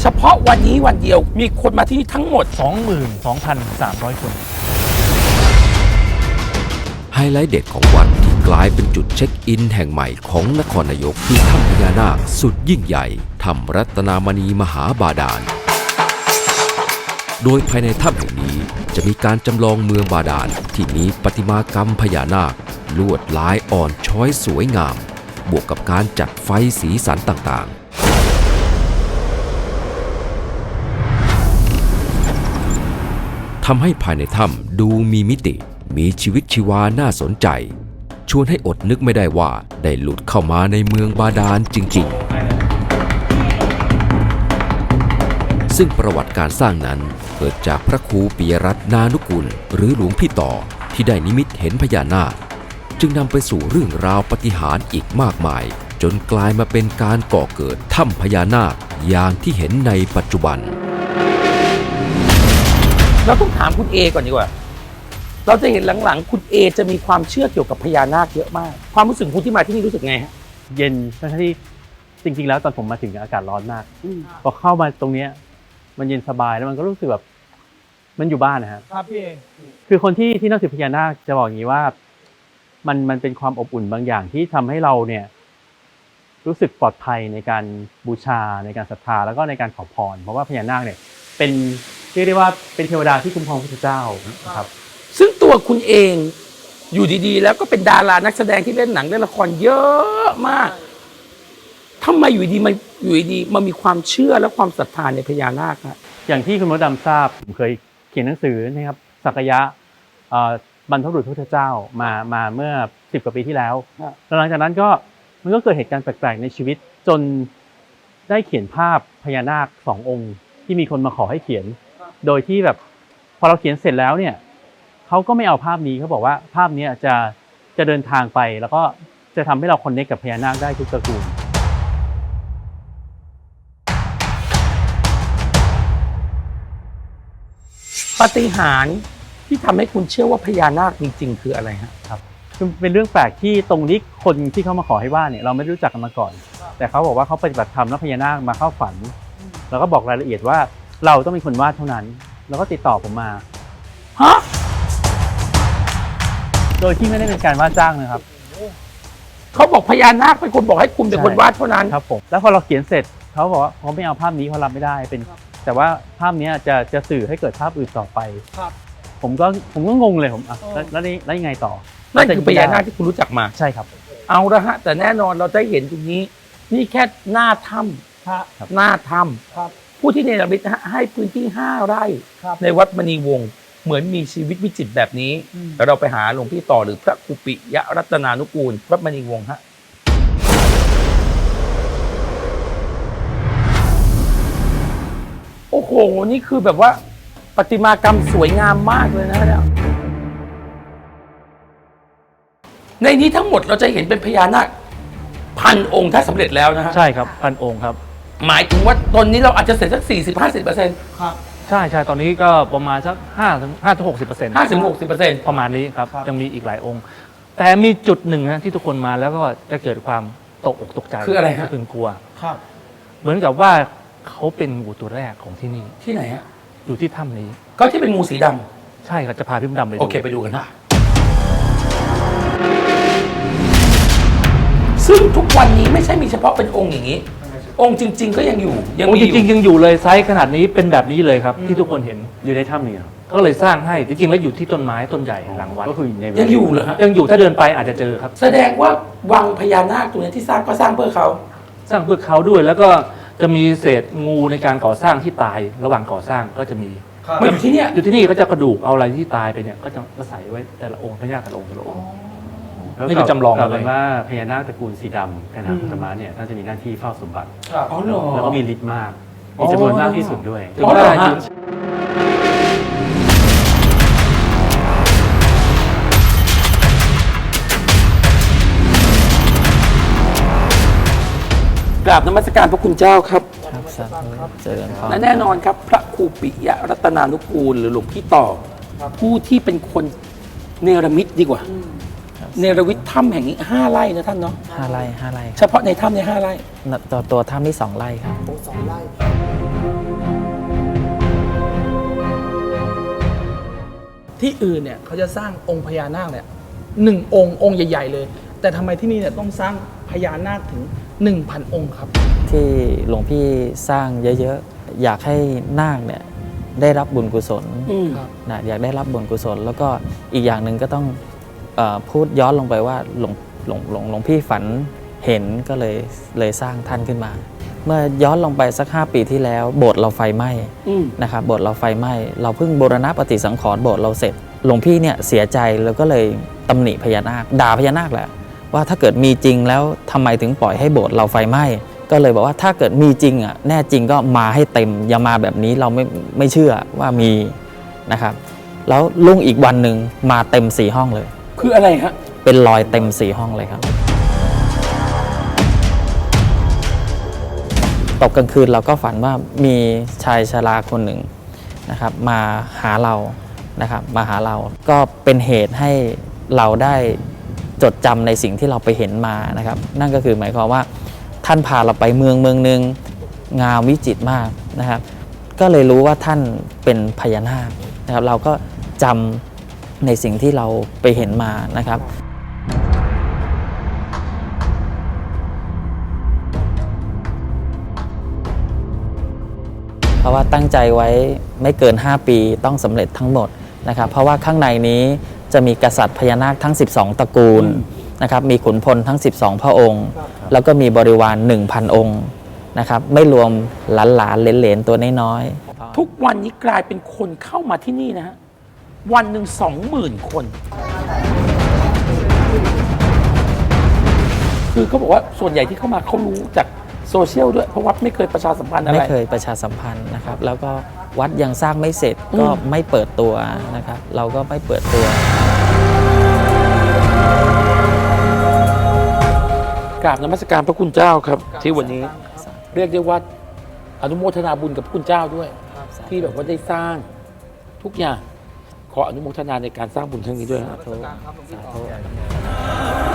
เฉพาะวันนี้วันเดียวมีคนมาที่นี่ทั้งหมด 22,300 คน ไฮไลท์เด็ดของวัดที่กลายเป็นจุดเช็คอินแห่งใหม่ของนครนายกคือถ้ำพญานาคสุดยิ่งใหญ่ถ้ำรัตนามณีมหาบาดาล โดยภายในถ้ำแห่งนี้จะมีการจำลองเมืองบาดาลที่มีประติมากรรมพญานาค ลวดลายอ่อนช้อยสวยงาม บวกกับการจัดไฟสีสันต่างๆ ทำให้ภายในถ้ำดูมีมิติ มีชีวิตชีวาน่าสนใจ ชวนให้อดนึกไม่ได้ว่าได้หลุดเข้ามาในเมืองบาดาลจริง ๆ ซึ่งประวัติการสร้างนั้นเกิดจากพระครูปิยรัตนานุกุล หรือหลวงพี่ต่อที่ได้นิมิตเห็นพญานาค จึงนำไปสู่เรื่องราวปฏิหารอีกมากมาย จนกลายมาเป็นการก่อเกิดถ้ำพญานาคอย่างที่เห็นในปัจจุบัน เราต้องถามคุณเอก่อนดีกว่า เราจะเห็นหลังๆ คุณเอจะมีความเชื่อเกี่ยวกับพญานาคเยอะมาก ความรู้สึกของคุณที่มาที่นี่รู้สึกไงฮะ เย็นทั้งที่จริง ๆ แล้วตอนผมมาถึงอากาศร้อนมากพอเข้ามาตรงเนี้ย มันเย็นสบายแล้วมันก็รู้สึกแบบ มันอยู่บ้านนะฮะ ครับพี่เอคือคนที่ที่นับถือพญานาคจะบอกอย่างนี้ว่า มันมันเป็นความอบอุ่นบางอย่างที่ทำให้เราเนี่ย รู้สึกปลอดภัยในการบูชาในการศรัทธาแล้วก็ในการขอพร เพราะว่าพญานาคเนี่ย เป็น เรียกได้ว่าเป็นเทวดาที่คุ้มครองพระพุทธเจ้านะครับ ซึ่งตัวคุณเองอยู่ดีๆ แล้วก็เป็นดารานักแสดงที่เล่นหนังเล่นละครเยอะมากทำไมอยู่ดีมันอยู่ดีมันมีความเชื่อและความศรัทธาในพญานาคฮะอย่างที่คุณมดดำทราบผมเคยเขียนหนังสือนะครับสักยะเอ่อบรรพบุรุษพระพุทธเจ้ามามาเมื่อสิบกว่าปีที่แล้วแล้วหลังจากนั้นก็มันก็เกิดเหตุการณ์แปลกๆในชีวิตจนได้เขียนภาพพญานาคสององค์ ที่มีคนมาขอให้เขียน โดยที่แบบพอเราเขียนเสร็จแล้วเนี่ยเขาก็ไม่เอาภาพนี้เขาบอกว่าภาพเนี้ยจะจะเดินทางไปแล้วก็จะทำให้เราคอนเนคกับพญานาคได้ทุกตระกูลปาฏิหารย์ที่ทำให้คุณเชื่อว่าพญานาคจริงๆคืออะไรฮะคือเป็นเรื่องแปลกที่ตรงนี้คนที่เขามาขอให้ว่าเนี่ยเราไม่รู้จักกันมาก่อน แต่เขาบอกว่าเขาปฏิบัติธรรมแล้วพญานาคมาเข้าฝัน แล้วก็บอกรายละเอียดว่า เราต้องเป็นคนวาดเท่านั้น แล้วก็ติดต่อผมมาฮะโดยที่ไม่ได้เป็นการว่าจ้างนะครับ เขาบอกพญานาคเป็นคนบอกให้คุณเป็นคนวาดเท่านั้นครับผมแล้วพอเราเขียนเสร็จเขาบอกว่าเขาไม่เอาภาพนี้เขารับไม่ได้เป็น แต่ว่าภาพเนี้ยจะจะสื่อให้เกิดภาพอื่นต่อไป ครับ ผมก็ผมก็งงเลยผมอะแล้วแล้วนี่แล้วยังไงต่อนั่นคือพญานาคที่คุณรู้จักมา ใช่ครับ เอาละฮะ แต่แน่นอนเราได้เห็นตรงนี้ นี่แค่หน้าถ้ฮะำหน้าถ้ครับำ ผู้ที่เนรมิตนะฮะให้พื้นที่ 5 ไร่ ครับ ในวัดมณีวงศ์เหมือนมีชีวิตวิจิตรแบบนี้อืมแล้วเราไปหาหลวงพี่ต่อหรือพระครูปิยรัตนานุกูล วัดมณีวงศ์ฮะ โอ้โห นี่คือแบบว่าประติมากรรมสวยงามมากเลยนะเนี่ยในนี้ทั้งหมดเราจะเห็นเป็นพญานาคพันองค์ถ้าสำเร็จแล้วนะฮะ ใช่ครับพันองค์ครับ หมายถึงว่าตอนนี้เราอาจจะเสร็จสัก 40 50เปอร์เซ็นต์ครับ ใช่ใช่ตอนนี้ก็ประมาณสักห้าถึงห้าถึงหกสิบเปอร์เซ็นต์50 60เปอร์เซ็นต์ประมาณนี้ครับ ครับ ยังมีอีกหลายองค์ แต่มีจุดหนึ่งนะที่ทุกคนมาแล้วก็จะเกิดความตกอกตกใจคืออะไรฮะ ตื่นกลัว ครับ เหมือนกับว่าเขาเป็นงูตัวแรกของที่นี่ ที่ไหนฮะ อยู่ที่ถ้ำนี้ ก็ที่เป็นงูสีดำใช่ครับจะพาพี่มดดำไปดู โอเคไปดูกันฮะซึ่งทุกวันนี้ไม่ใช่มีเฉพาะเป็นองค์อย่างนี้ องค์จริง ๆ ก็ยังอยู่ยังโอ้มีจอยู่ ริงๆยังอยู่เลยไซส์ขนาดนี้เป็นแบบนี้เลยครับ ที่ทุกคนเห็นอยู่ในถ้ำนี่ครับก็เลยสร้างให้จริงๆแล้วอยู่ที่ต้นไม้ต้นใหญ่หลังวัดก็คือในยังอยู่เหรอฮะยังอยู่ถ้าเดินไปอาจจะเจอครับ แสดงว่าวังพญานาคตัวนี้ที่สร้างก็สร้างเพื่อเขา สร้างเพื่อเขาด้วยแล้วก็จะมีเศษงูในการก่อสร้างที่ตายระหว่างก่อสร้างก็จะมีครับมาอยู่ที่เนี่ย อยู่ที่นี่ก็จะกระดูกเอาอะไรที่ตายไปเนี่ยก็จะมาใส่ไว้แต่ละองค์พระญาติแต่ละองค์แต่ละองค์ นี่คือจำลองกล่าวมาเลยกันว่าพญานาคตระกูลสีดำขนาดธรรมะเนี่ยท่านจะมีหน้าที่เฝ้าสมบัติ ครับ อ๋อเหรอ แล้วก็มีฤทธิ์มากอ๋มีอจำนวนมากที่สุดด้วยถึงอ๋อเหรว่าอฮะอยู่กราบนมัสการพระคุณเจ้าครับ ครับสาธุเจริญพรและแน่นอนครับ พระครูปิยรัตนานุกูลหรือหลวงพี่ต่อ ผู้ที่เป็นคนเนรมิตดีกว่า เนรวิทถ้ำแห่งนี้ห้าไร่นะท่านเนาะห้าไร่ห้าไร่เฉพาะในถ้ำในยห้าไร่ตัวตัวถ้ำนี่สองไร่ครับ โอ้สองไร่ที่อื่นเนี่ยเขาจะสร้างองค์พญานาคเนี่ยหนึ่งองค์องค์ใหญ่ ๆ เลย แต่ทำไมที่นี่เนี่ยต้องสร้างพญานาคถึง 1,000 องค์ครับ ที่หลวงพี่สร้างเยอะๆ อยากให้นาคเนี่ยได้รับบุญกุศลนะอยากได้รับบุญกุศล แล้วก็อีกอย่างหนึ่งก็ต้อง พูดย้อนลงไปว่าหลวงหลวงหลวงหลวงพี่ฝันเห็นก็เลยเลยสร้างท่านขึ้นมา เมื่อย้อนลงไปสัก 5 ปีที่แล้ว โบสถ์เราไฟไหม้อืม นะครับโบสถ์เราไฟไหม้เราเพิ่งบูรณะปฏิสังขรณ์โบสถ์เราเสร็จ หลวงพี่เนี่ยเสียใจแล้วก็เลยตำหนิพญานาคด่าพญานาคแหละว่าถ้าเกิดมีจริงแล้วทำไมถึงปล่อยให้โบสถ์เราไฟไหม้ก็เลยบอกว่าถ้าเกิดมีจริงอะแน่จริงก็มาให้เต็มอย่ามาแบบนี้เราไม่ไม่เชื่อว่ามีนะครับ แล้วรุ่งอีกวันหนึ่งมาเต็มสี่ห้องเลย คืออะไรฮะ เป็นรอยเต็มสี่ห้องเลยครับ ตกกลางคืนเราก็ฝันว่ามีชายชราคนหนึ่งนะครับมาหาเรานะครับมาหาเราก็เป็นเหตุให้เราได้จดจำในสิ่งที่เราไปเห็นมานะครับ นั่นก็คือหมายความว่าท่านพาเราไปเมืองเมืองหนึ่งงามวิจิตรมากนะครับ ก็เลยรู้ว่าท่านเป็นพญานาคนะครับ เราก็จำ ในสิ่งที่เราไปเห็นมานะครับเพราะว่าตั้งใจไว้ไม่เกิน 5 ปีต้องสำเร็จทั้งหมดนะครับ เพราะว่าข้างในนี้จะมีกษัตริย์พญานาคทั้ง 12 ตระกูลนะครับมีขุนพลทั้ง 12 พระองค์ แล้วก็มีบริวาร 1,000 องค์นะครับไม่รวมหลานหลานๆเหลนๆ ตัวน้อยๆ ทุกวันนี้กลายเป็นคนเข้ามาที่นี่นะฮะ วันหนึ่งสองหมื่นคน คือเขาบอกว่าส่วนใหญ่ที่เข้ามาเขารู้จากโซเชียลด้วย เพราะว่าไม่เคยประชาสัมพันธ์อะไร ไม่เคยประชาสัมพันธ์นะครับ แล้วก็วัดยังสร้างไม่เสร็จก็อืมไม่เปิดตัวนะครับ เราก็ไม่เปิดตัว กราบนมัสการพระคุณเจ้าครับ ที่วันนี้เรียกได้ว่าอนุโมทนาบุญกับพระคุณเจ้าด้วย ที่แบบว่าได้สร้างทุกอย่าง ขออนุโมทนาในการสร้างบุญครั้งนี้ด้วยครับสาธุ